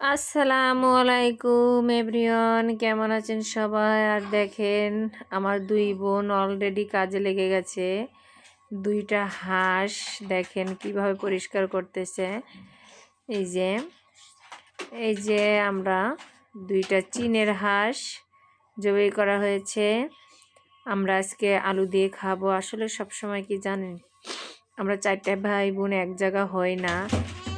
আসসালামু আলাইকুম এভরিওয়ান। কেমন আছেন সবাই? আর দেখেন, আমার দুই বোন অলরেডি কাজে লেগে গেছে। দুইটা হাঁস, দেখেন কীভাবে পরিষ্কার করতেছে। এই যে এই যে আমরা দুইটা চীনের হাঁস জবাই করা হয়েছে। আমরা আজকে আলু দিয়ে খাব। আসলে সব সময় কি জানেন, আমরা চারটা ভাই বোন এক জায়গা হয় না।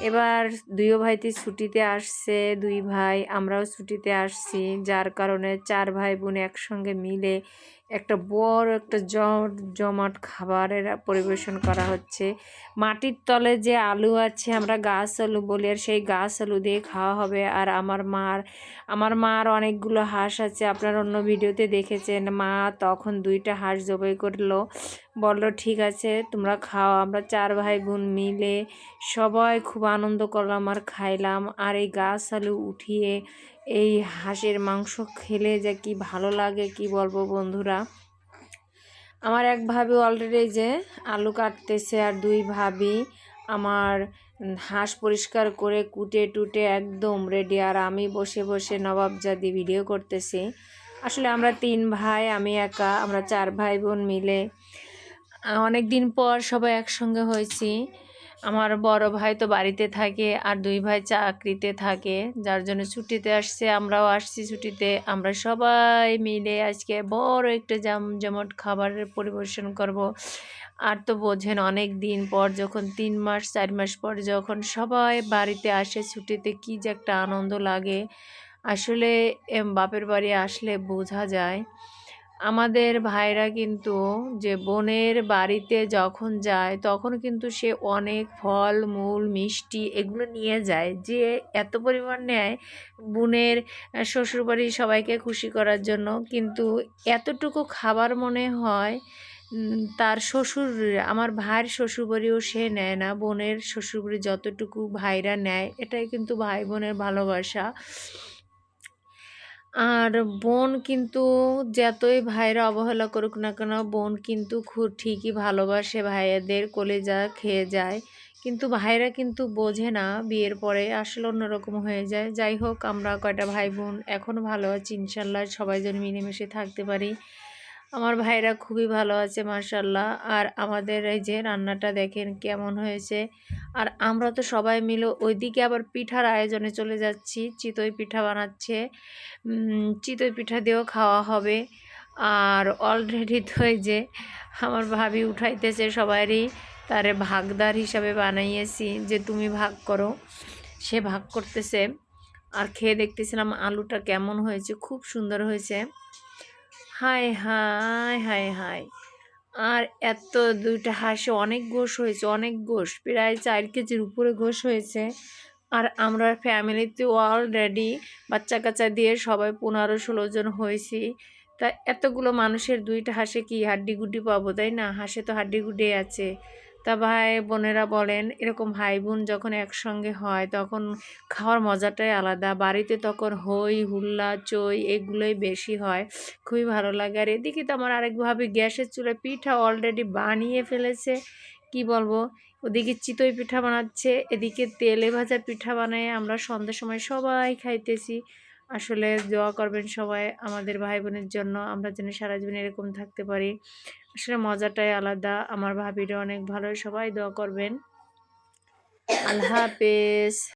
এবার দুইও ভাইতে ছুটিতে আসছে, দুই ভাই, আমরাও ছুটিতে আসছি। যার কারণে চার ভাই বোন একসঙ্গে মিলে একটা বড় একটা জমাট খাবারের পরিবেশন করা হচ্ছে। মাটির তলে যে আলু আছে, আমরা গাছ আলু বলি, আর সেই গাছ আলু দিয়ে খাওয়া হবে। আর আমার মার আমার মার অনেকগুলো হাঁস আছে, আপনারা অন্য ভিডিওতে দেখেছেন। মা তখন দুইটা হাঁস জবাই করল। বলল, ঠিক আছে, তোমরা খাও। আমরা চার ভাই বোন মিলে সবাই খুব আনন্দ করলাম আর খাইলাম। আর এই গাছ আলু উঠিয়ে এই হাঁসের মাংস খেলে যে কি ভালো লাগে, কি বলব বন্ধুরা? আমার এক ভাবি অলরেডি যে আলু কাটতেছে আর দুই ভাবি আমার হাঁস পরিষ্কার করে কুটে টুটে একদম রেডি আর আমি বসে বসে নবাবজাদি ভিডিও করতেছি। আসলে আমরা তিন ভাই, আমি একা, আমরা চার ভাই বোন মিলে অনেক দিন পর সবাই একসঙ্গে হয়েছি। আমার বড় ভাই তো বাড়িতে থাকে আর দুই ভাই চাকরিতে থাকে, যার জন্য ছুটিতে আসছে, আমরাও আসছি ছুটিতে। আমরা সবাই মিলে আজকে বড় একটা জাম জমট খাবারের পরিবেশন করব। আর তো বোঝেন অনেক দিন পর যখন, তিন মাস, চার মাস পর যখন সবাই বাড়িতে আসে, ছুটিতে কি যে একটা আনন্দ লাগে। আসলে বাপের বাড়ি আসলে বোঝা যায়। আমাদের ভাইরা কিন্তু যে বোনের বাড়িতে যখন যায়, তখন কিন্তু সে অনেক ফল, মূল, মিষ্টি এগুলো নিয়ে যায়, যে এত পরিমাণ নেয় বোনের শ্বশুরবাড়ি সবাইকে খুশি করার জন্য। কিন্তু এতটুকু খাবার মনে হয় তার শ্বশুর, আমার ভাইয়ের শ্বশুরবাড়িও সে নেয় না। বোনের শ্বশুরবাড়ি যতটুকু ভাইরা নেয়, এটাই কিন্তু ভাই বোনের ভালোবাসা। আর বোন কিন্তু যতই ভাইরা অবহেলা করুক না কেন, বোন কিন্তু খুব ঠিকই ভালোবাসে ভাইয়াদের কলেজা খেয়ে যায়। কিন্তু ভাইরা কিন্তু বোঝে না বিয়ের পরে আসলে অন্যরকম হয়ে যায়। যাই হোক, আমরা কয়টা ভাই বোন এখনও ভালো আছি, ইনশাল্লাহ সবাই যেন মিলেমিশে থাকতে পারি। আমার ভাইরা খুবই ভালো আছে মার্শাল্লাহ আর আমাদের এই যে রান্নাটা দেখেন কেমন হয়েছে। আর আমরা তো সবাই মিলে ওইদিকে আবার পিঠার আয়োজনে চলে যাচ্ছি, চিতই পিঠা বানাচ্ছে। চিতই পিঠা দিয়েও খাওয়া হবে। আর অলরেডি তো যে আমার ভাবি উঠাইতেছে সবারই, তারে ভাগদার হিসাবে বানাইয়েছি যে তুমি ভাগ করো। সে ভাগ করতেছে। আর খেয়ে দেখতেছিলাম আলুটা কেমন হয়েছে, খুব সুন্দর হয়েছে। হায় হায় হায় হায়। আর এত দুইটা হাঁসে অনেক গোশ হয়েছে, অনেক গোশ, প্রায় চার কেজির উপরে গোশ হয়েছে। আর আমরা ফ্যামিলিতে অলরেডি বাচ্চা কাচ্চা দিয়ে সবাই পনেরো, ষোলো জন হয়েছি। তা এতগুলো মানুষের দুইটা হাঁসে কি হাড্ডি গুড্ডি পাবো, তাই না? হাঁসে তো হাড্ডি গুড্ডি আছে। তা ভাই বোনেরা বলেন, এরকম ভাই বোন যখন একসঙ্গে হয়, তখন খাওয়ার মজাটাই আলাদা। বাড়িতে তখন হই, হুল্লা, চই এগুলোই বেশি হয়। খুবই ভালো লাগে। আর এদিকে তো আমার আরেকভাবে গ্যাসের চুলায় পিঠা অলরেডি বানিয়ে ফেলেছে। কি বলব? ওদিকে চিতই পিঠা বানাচ্ছে, এদিকে তেলে ভাজা পিঠা বানায়। আমরা সন্ধ্যার সময় সবাই খাইতেছি। আসলে দোয়া করবেন সবাই আমাদের ভাই বোনের জন্য। আমরা যেন সারা জীবন এরকম থাকতে পারি। আসলে মজাটাই আলাদা। আমার ভাবিরা অনেক ভালো। সবাই দোয়া করবেন। আল্লাহ হাফেজ।